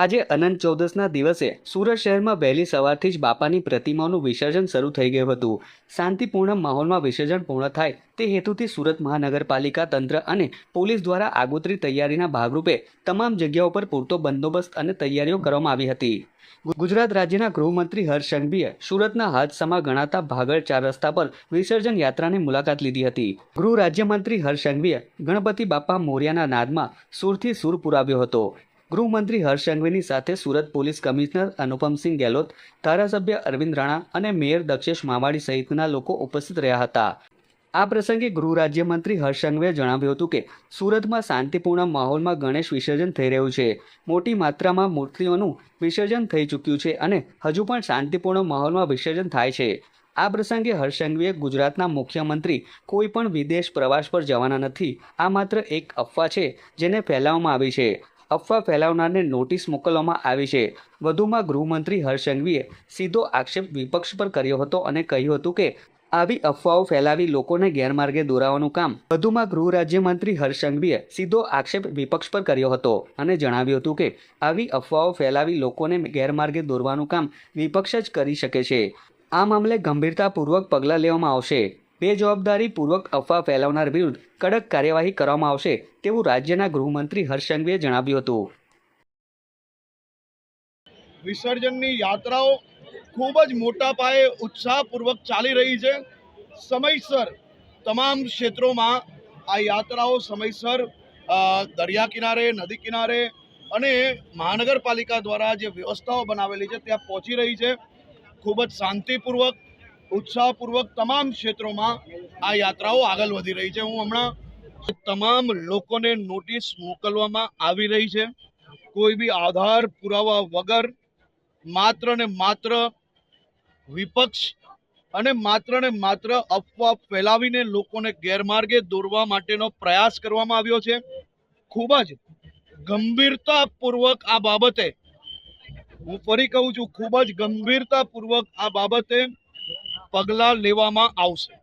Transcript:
આજે અનંત ચૌદસના દિવસે સુરત શહેરમાં વહેલી સવારથી જ બાપાની પ્રતિમાઓનું વિસર્જન શરૂ થઈ ગયું હતું. શાંતિપૂર્ણ માહોલમાં વિસર્જન પૂર્ણ થાય તે હેતુથી સુરત મહાનગરપાલિકા તંત્ર અને પોલીસ દ્વારા આગોતરી તૈયારીના ભાગરૂપે તમામ જગ્યાઓ પર પૂરતો બંદોબસ્ત અને તૈયારીઓ કરવામાં આવી હતી. ગુજરાત રાજ્યના ગૃહમંત્રી હર્ષ સંઘવીએ સુરતના હાદસામાં ગણાતા ભાગળ ચાર રસ્તા પર વિસર્જન યાત્રાની મુલાકાત લીધી હતી. ગૃહ રાજ્યમંત્રી હર્ષ સંઘવીએ ગણપતિ બાપા મોર્યાના નાદમાં સુરથી સુર પુરાવ્યો હતો. ગૃહમંત્રી હર્ષ સંઘવીની સાથે સુરત પોલીસ કમિશનર અનુપમસિંહ ગેહલોત, ધારાસભ્ય અરવિંદ રાણા અને મેયર દક્ષેશ માવાડી સહિતના લોકો ઉપસ્થિત રહ્યા હતા. આ પ્રસંગે ગૃહ રાજ્યમંત્રી હર્ષ સંઘવીએ જણાવ્યું હતું કે, સુરતમાં શાંતિપૂર્ણ માહોલમાં ગણેશ વિસર્જન થઈ રહ્યું છે. મોટી માત્રામાં મૂર્તિઓનું વિસર્જન થઈ ચૂક્યું છે અને હજુ પણ શાંતિપૂર્ણ માહોલમાં વિસર્જન થાય છે. આ પ્રસંગે હર્ષ સંઘવીએ ગુજરાતના મુખ્યમંત્રી કોઈ પણ વિદેશ પ્રવાસ પર જવાના નથી. આ માત્ર એક અફવા છે જેને ફેલાવવામાં આવી છે. અફવા ફેલાવનારને નોટિસ મોકલવામાં આવી છે. વધુમાં ગૃહમંત્રી હર્ષ સંઘવીએ સીધો આક્ષેપ વિપક્ષ પર કર્યો હતો અને કહ્યું હતું કે, આવી અફવાઓ ફેલાવી લોકોને ગેરમાર્ગે દોરાવાનું કામ. વધુમાં ગૃહ રાજ્યમંત્રી હર્ષ સંઘવીએ સીધો આક્ષેપ વિપક્ષ પર કર્યો હતો અને જણાવ્યું હતું કે, આવી અફવાઓ ફેલાવી લોકોને ગેરમાર્ગે દોરવાનું કામ વિપક્ષ જ કરી શકે છે. આ મામલે ગંભીરતાપૂર્વક પગલાં લેવામાં આવશે. બેજવાબદારીપૂર્વક અફવા ફેલાવનાર વિરુદ્ધ કડક કાર્યવાહી કરવામાં આવશે તેવું રાજ્યના ગૃહમંત્રી હર્ષ જણાવ્યું હતું. વિસર્જનની યાત્રાઓ ખૂબ જ મોટા પાયે ઉત્સાહપૂર્વક ચાલી રહી છે. સમયસર તમામ ક્ષેત્રોમાં આ યાત્રાઓ સમયસર દરિયા કિનારે, નદી કિનારે અને મહાનગરપાલિકા દ્વારા જે વ્યવસ્થાઓ બનાવેલી છે, ત્યાં પહોંચી રહી છે. ખૂબ જ શાંતિપૂર્વક ઉત્સાહપૂર્વક તમામ ક્ષેત્રોમાં આ યાત્રાઓ આગળ વધી રહી છે. હું હમણાં તમામ લોકોને નોટિસ મોકલવામાં આવી રહી છે. કોઈ બી આધાર પુરાવા વગર માત્ર ને માત્ર વિપક્ષ અને માત્ર ને માત્ર અફવા ફેલાવીને લોકોને ગેરમાર્ગે દોરવા માટેનો પ્રયાસ કરવામાં આવ્યો છે. ખૂબ જ ગંભીરતાપૂર્વક આ બાબતે હું ફરી કહું છું, ખૂબ જ ગંભીરતાપૂર્વક આ બાબતે પગલાં લેવામાં આવશે.